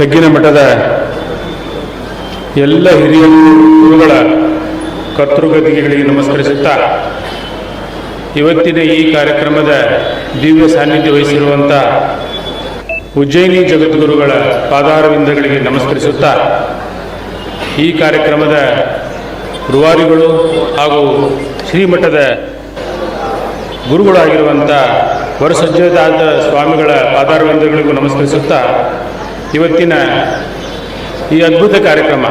ತೆಗ್ಗಿನ ಮಠದ ಎಲ್ಲ ಹಿರಿಯ ಗುರುಗಳ ಕರ್ತೃಗತಿಗಳಿಗೆ ನಮಸ್ಕರಿಸುತ್ತಾ, ಇವತ್ತಿನ ಈ ಕಾರ್ಯಕ್ರಮದ ದಿವ್ಯ ಸಾನ್ನಿಧ್ಯ ವಹಿಸಿರುವಂಥ ಉಜ್ಜಯಿನಿ ಜಗದ್ಗುರುಗಳ ಪಾದಾರವಿಂದಗಳಿಗೆ ನಮಸ್ಕರಿಸುತ್ತಾ, ಈ ಕಾರ್ಯಕ್ರಮದ ರುವಾರಿಗಳು ಹಾಗೂ ಶ್ರೀಮಠದ ಗುರುಗಳಾಗಿರುವಂಥ ವರಸಜ್ಜದಾದ ಸ್ವಾಮಿಗಳ ಪಾದಾರವಿಂದಗಳಿಗೂ ನಮಸ್ಕರಿಸುತ್ತಾ ಇವತ್ತಿನ ಈ ಅದ್ಭುತ ಕಾರ್ಯಕ್ರಮ.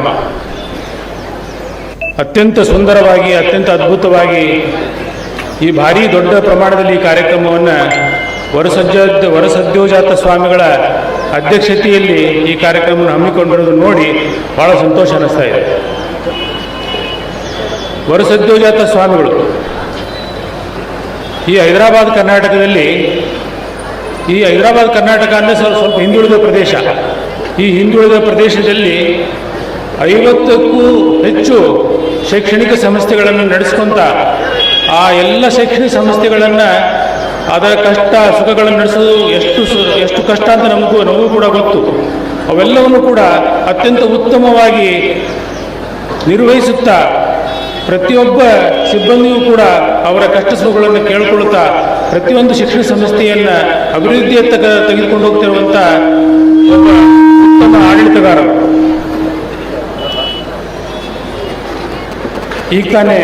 ಅತ್ಯಂತ ಸುಂದರವಾಗಿ, ಅತ್ಯಂತ ಅದ್ಭುತವಾಗಿ ಈ ಭಾರಿ ದೊಡ್ಡ ಪ್ರಮಾಣದಲ್ಲಿ ಈ ಕಾರ್ಯಕ್ರಮವನ್ನು ವರಸಜ್ಜ ವರಸದ್ಯೋಜಾತ ಸ್ವಾಮಿಗಳ ಅಧ್ಯಕ್ಷತೆಯಲ್ಲಿ ಈ ಕಾರ್ಯಕ್ರಮವನ್ನು ಹಮ್ಮಿಕೊಂಡಿರೋದು ನೋಡಿ ಬಹಳ ಸಂತೋಷ ಅನ್ನಿಸ್ತಾ ಇದೆ. ವರಸದ್ಯೋಜಾತ ಸ್ವಾಮಿಗಳು, ಈ ಹೈದರಾಬಾದ್ ಕರ್ನಾಟಕದಲ್ಲಿ ಈ ಹೈದರಾಬಾದ್, ಕರ್ನಾಟಕ ಅಂದರೆ ಸ್ವಲ್ಪ ಸ್ವಲ್ಪ ಹಿಂದುಳಿದ ಪ್ರದೇಶ. ಈ ಹಿಂದುಳಿದ ಪ್ರದೇಶದಲ್ಲಿ ಐವತ್ತಕ್ಕೂ ಹೆಚ್ಚು ಶೈಕ್ಷಣಿಕ ಸಂಸ್ಥೆಗಳನ್ನು ನಡೆಸ್ಕೊಂತ ಆ ಎಲ್ಲ ಶೈಕ್ಷಣಿಕ ಸಂಸ್ಥೆಗಳನ್ನು ಅದರ ಕಷ್ಟ ಸುಖಗಳನ್ನು ನಡೆಸೋದು ಎಷ್ಟು ಎಷ್ಟು ಕಷ್ಟ ಅಂತ ನಮಗೂ ನಮಗೂ ಕೂಡ ಗೊತ್ತು. ಅವೆಲ್ಲವನ್ನು ಕೂಡ ಅತ್ಯಂತ ಉತ್ತಮವಾಗಿ ನಿರ್ವಹಿಸುತ್ತಾ ಪ್ರತಿಯೊಬ್ಬ ಸಿಬ್ಬಂದಿಯೂ ಕೂಡ ಅವರ ಕಷ್ಟ ಸುಖಗಳನ್ನು ಕೇಳಿಕೊಳ್ಳುತ್ತಾ ಪ್ರತಿಯೊಂದು ಶಿಕ್ಷಣ ಸಂಸ್ಥೆಯನ್ನು ಅಭಿವೃದ್ಧಿಯತ್ತ ತೆಗೆದುಕೊಂಡು ಹೋಗ್ತಿರುವಂಥ ಒಬ್ಬ ಉತ್ತಮ ಆಡಳಿತಗಾರರು. ಈಗ ತಾನೇ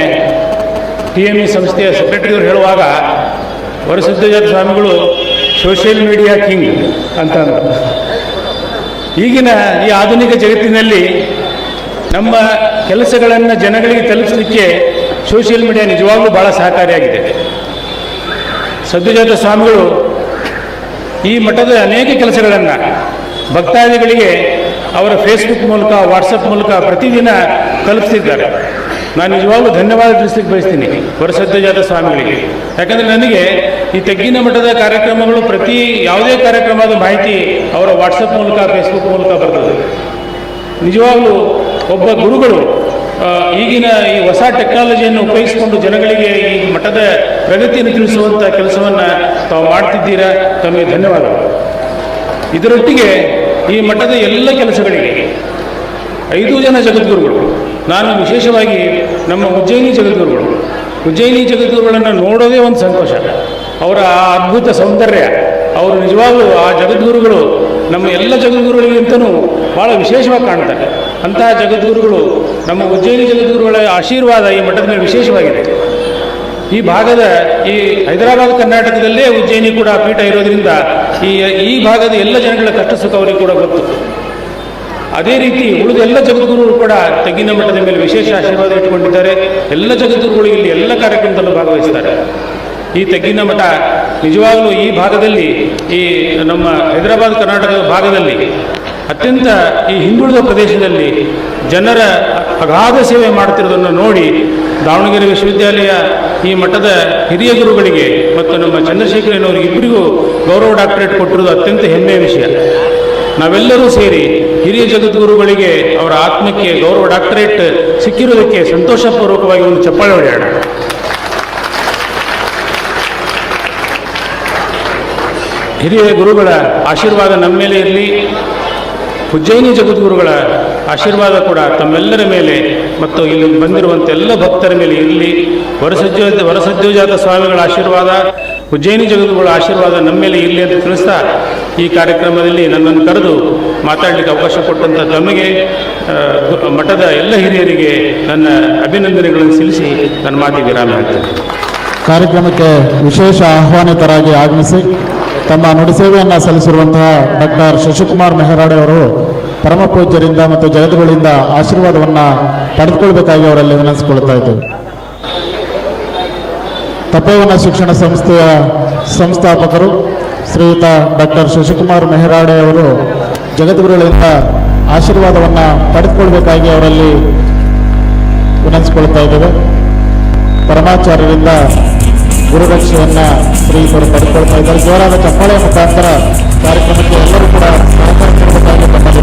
ಟಿ ಎಂ ಇ ಸಂಸ್ಥೆಯ ಸೆಕ್ರೆಟರಿಯವರು ಹೇಳುವಾಗ ವರಸಿದ್ಧಜಾತ ಸ್ವಾಮಿಗಳು ಸೋಷಿಯಲ್ ಮೀಡಿಯಾ ಕಿಂಗ್ ಅಂತ ಈಗಿನ ಈ ಆಧುನಿಕ ಜಗತ್ತಿನಲ್ಲಿ ನಮ್ಮ ಕೆಲಸಗಳನ್ನು ಜನಗಳಿಗೆ ತಲುಪಿಸಲಿಕ್ಕೆ ಸೋಷಿಯಲ್ ಮೀಡಿಯಾ ನಿಜವಾಗ್ಲೂ ಭಾಳ ಸಹಕಾರಿಯಾಗಿದೆ. ಸದ್ಯಜಾತ ಸ್ವಾಮಿಗಳು, ಈ ಮಠದ ಅನೇಕ ಕೆಲಸಗಳನ್ನು ಭಕ್ತಾದಿಗಳಿಗೆ ಅವರ ಫೇಸ್ಬುಕ್ ಮೂಲಕ ವಾಟ್ಸಪ್ ಮೂಲಕ ಪ್ರತಿದಿನ ತಲುಪಿಸಿದ್ದಾರೆ ನಾನು ನಿಜವಾಗ್ಲೂ ಧನ್ಯವಾದ ತಿಳಿಸ್ಲಿಕ್ಕೆ ಬಯಸ್ತೀನಿ ವರಸದ್ಯಜಾತ ಸ್ವಾಮಿಗಳಿಗೆ. ಯಾಕಂದರೆ ನನಗೆ ಈ ತೆಗ್ಗಿನ ಮಠದ ಕಾರ್ಯಕ್ರಮಗಳು ಪ್ರತಿ ಯಾವುದೇ ಕಾರ್ಯಕ್ರಮದ ಮಾಹಿತಿ ಅವರ ವಾಟ್ಸಪ್ ಮೂಲಕ ಫೇಸ್ಬುಕ್ ಮೂಲಕ ಬರ್ತದೆ. ನಿಜವಾಗ್ಲೂ ಒಬ್ಬ ಗುರುಗಳು ಈಗಿನ ಈ ಹೊಸ ಟೆಕ್ನಾಲಜಿಯನ್ನು ಉಪಯೋಗಿಸಿಕೊಂಡು ಜನಗಳಿಗೆ ಈ ಮಠದ ಪ್ರಗತಿಯನ್ನು ತಿಳಿಸುವಂಥ ಕೆಲಸವನ್ನು ತಾವು ಮಾಡ್ತಿದ್ದೀರಾ? ತಮಗೆ ಧನ್ಯವಾದಗಳು. ಇದರೊಟ್ಟಿಗೆ ಈ ಮಠದ ಎಲ್ಲ ಕೆಲಸಗಳಿಗೆ ಐದು ಜನ ಜಗದ್ಗುರುಗಳು, ನಾನು ವಿಶೇಷವಾಗಿ ನಮ್ಮ ಉಜ್ಜಯಿನಿ ಜಗದ್ಗುರುಗಳು. ಉಜ್ಜಯಿನಿ ಜಗದ್ಗುರುಗಳನ್ನು ನೋಡೋದೇ ಒಂದು ಸಂತೋಷ. ಅವರ ಆ ಅದ್ಭುತ ಸೌಂದರ್ಯ, ಅವರು ನಿಜವಾಗ್ಲೂ ಆ ಜಗದ್ಗುರುಗಳು ನಮ್ಮ ಎಲ್ಲ ಜಗದ್ಗುರುಗಳಿಗಿಂತನೂ ಭಾಳ ವಿಶೇಷವಾಗಿ ಕಾಣ್ತಾರೆ. ಅಂತಹ ಜಗದ್ಗುರುಗಳು, ನಮ್ಮ ಉಜ್ಜಯಿನಿ ಜಗದ್ಗುರುಗಳ ಆಶೀರ್ವಾದ ಈ ಮಠದ ಮೇಲೆ ವಿಶೇಷವಾಗಿದೆ. ಈ ಭಾಗದ ಈ ಹೈದರಾಬಾದ್ ಕರ್ನಾಟಕದಲ್ಲೇ ಉಜ್ಜಯಿನಿ ಕೂಡ ಪೀಠ ಇರೋದ್ರಿಂದ ಈ ಈ ಭಾಗದ ಎಲ್ಲ ಜನಗಳ ಕಷ್ಟ ಸುಖ ಅವರಿಗೆ ಕೂಡ ಗೊತ್ತು. ಅದೇ ರೀತಿ ಉಳಿದ ಎಲ್ಲ ಜಗದ್ಗುರುಗಳು ಕೂಡ ತೆಗ್ಗಿನ ಮಠದ ಮೇಲೆ ವಿಶೇಷ ಆಶೀರ್ವಾದ ಇಟ್ಟುಕೊಂಡಿದ್ದಾರೆ. ಎಲ್ಲ ಜಗದ್ಗುರುಗಳು ಇಲ್ಲಿ ಎಲ್ಲ ಕಾರ್ಯಕ್ರಮದಲ್ಲೂ ಭಾಗವಹಿಸ್ತಾರೆ. ಈ ತೆಗ್ಗಿನ ಮಠ ನಿಜವಾಗಲೂ ಈ ಭಾಗದಲ್ಲಿ, ಈ ನಮ್ಮ ಹೈದರಾಬಾದ್ ಕರ್ನಾಟಕದ ಭಾಗದಲ್ಲಿ ಅತ್ಯಂತ ಈ ಹಿಂದುಳಿದ ಪ್ರದೇಶದಲ್ಲಿ ಜನರ ಅಗಾಧ ಸೇವೆ ಮಾಡ್ತಿರೋದನ್ನು ನೋಡಿ ದಾವಣಗೆರೆ ವಿಶ್ವವಿದ್ಯಾಲಯ ಈ ಮಠದ ಹಿರಿಯ ಗುರುಗಳಿಗೆ ಮತ್ತು ನಮ್ಮ ಚಂದ್ರಶೇಖರನವರಿಗೆ ಇಬ್ಬರಿಗೂ ಗೌರವ ಡಾಕ್ಟರೇಟ್ ಕೊಟ್ಟಿರೋದು ಅತ್ಯಂತ ಹೆಮ್ಮೆಯ ವಿಷಯ. ನಾವೆಲ್ಲರೂ ಸೇರಿ ಹಿರಿಯ ಜಗದ್ಗುರುಗಳಿಗೆ ಅವರ ಆತ್ಮಕ್ಕೆ ಗೌರವ ಡಾಕ್ಟರೇಟ್ ಸಿಕ್ಕಿರುವುದಕ್ಕೆ ಸಂತೋಷಪೂರ್ವಕವಾಗಿ ಒಂದು ಚಪ್ಪಾಳೆ ಹೊಡೆಯೋಣ. ಹಿರಿಯ ಗುರುಗಳ ಆಶೀರ್ವಾದ ನಮ್ಮ ಮೇಲೆ ಇರಲಿ. ಉಜ್ಜಯಿನಿ ಜಗದ್ಗುರುಗಳ ಆಶೀರ್ವಾದ ಕೂಡ ತಮ್ಮೆಲ್ಲರ ಮೇಲೆ ಮತ್ತು ಇಲ್ಲಿ ಬಂದಿರುವಂಥ ಎಲ್ಲ ಭಕ್ತರ ಮೇಲೆ ಇರಲಿ. ವರಸಜ್ಜೋ, ವರಸಜ್ಜೋಜಾತ ಸ್ವಾಮಿಗಳ ಆಶೀರ್ವಾದ, ಉಜ್ಜಯಿನಿ ಜಗದ್ಗುರುಗಳ ಆಶೀರ್ವಾದ ನಮ್ಮ ಮೇಲೆ ಇರಲಿ ಅಂತ ತಿಳಿಸ್ತಾ ಈ ಕಾರ್ಯಕ್ರಮದಲ್ಲಿ ನನ್ನನ್ನು ಕರೆದು ಮಾತಾಡಲಿಕ್ಕೆ ಅವಕಾಶ ಕೊಟ್ಟಂಥ ತಮಗೆ ಮಠದ ಎಲ್ಲ ಹಿರಿಯರಿಗೆ ನನ್ನ ಅಭಿನಂದನೆಗಳನ್ನು ಸಲ್ಲಿಸಿ ನನ್ನ ಮಾತಿಗೆ ವಿರಾಮ ಹೇಳ್ತೇನೆ. ಕಾರ್ಯಕ್ರಮಕ್ಕೆ ವಿಶೇಷ ಆಹ್ವಾನಿತರಾಗಿ ಆಗಮಿಸಿ. ತಮ್ಮ ನುಡಿಸೇವೆಯನ್ನು ಸಲ್ಲಿಸಿರುವಂತಹ ಡಾಕ್ಟರ್ ಶಶಿಕುಮಾರ್ ಮೆಹರಾಡೆ ಅವರು ಪರಮ ಪೂಜ್ಯರಿಂದ ಮತ್ತು ಜಗದ್ಗುರುಗಳಿಂದ ಆಶೀರ್ವಾದವನ್ನು ಪಡೆದುಕೊಳ್ಬೇಕಾಗಿ ಅವರಲ್ಲಿ ವಿನಂತಿಸಿಕೊಳ್ತಾ ಇದ್ದೇವೆ. ತಪೋವನ ಶಿಕ್ಷಣ ಸಂಸ್ಥೆಯ ಸಂಸ್ಥಾಪಕರು ಶ್ರೀಯುತ ಡಾಕ್ಟರ್ ಶಶಿಕುಮಾರ್ ಮೆಹರಾಡೆ ಅವರು ಜಗದ್ಗುರುಗಳಿಂದ ಆಶೀರ್ವಾದವನ್ನು ಪಡೆದುಕೊಳ್ಬೇಕಾಗಿ ಅವರಲ್ಲಿ ವಿನಂತಿಸಿಕೊಳ್ತಾ ಇದ್ದೇವೆ. ಪರಮಾಚಾರ್ಯರಿಂದ ಗುರುರಕ್ಷೆಯನ್ನ ಸ್ತ್ರೀಯರು ಪಡೆದುಕೊಳ್ತಾ ಇದ್ದಾರೆ. ಜೋರಾದ ಚಪ್ಪಾಳೆಯ ಮುಖಾಂತರ ಕಾರ್ಯಕ್ರಮಕ್ಕೆ ಎಲ್ಲರೂ ಕೂಡ ಸಹಕಾರ ನೀಡಬೇಕಾಗಿ ತಮ್ಮಲ್ಲಿ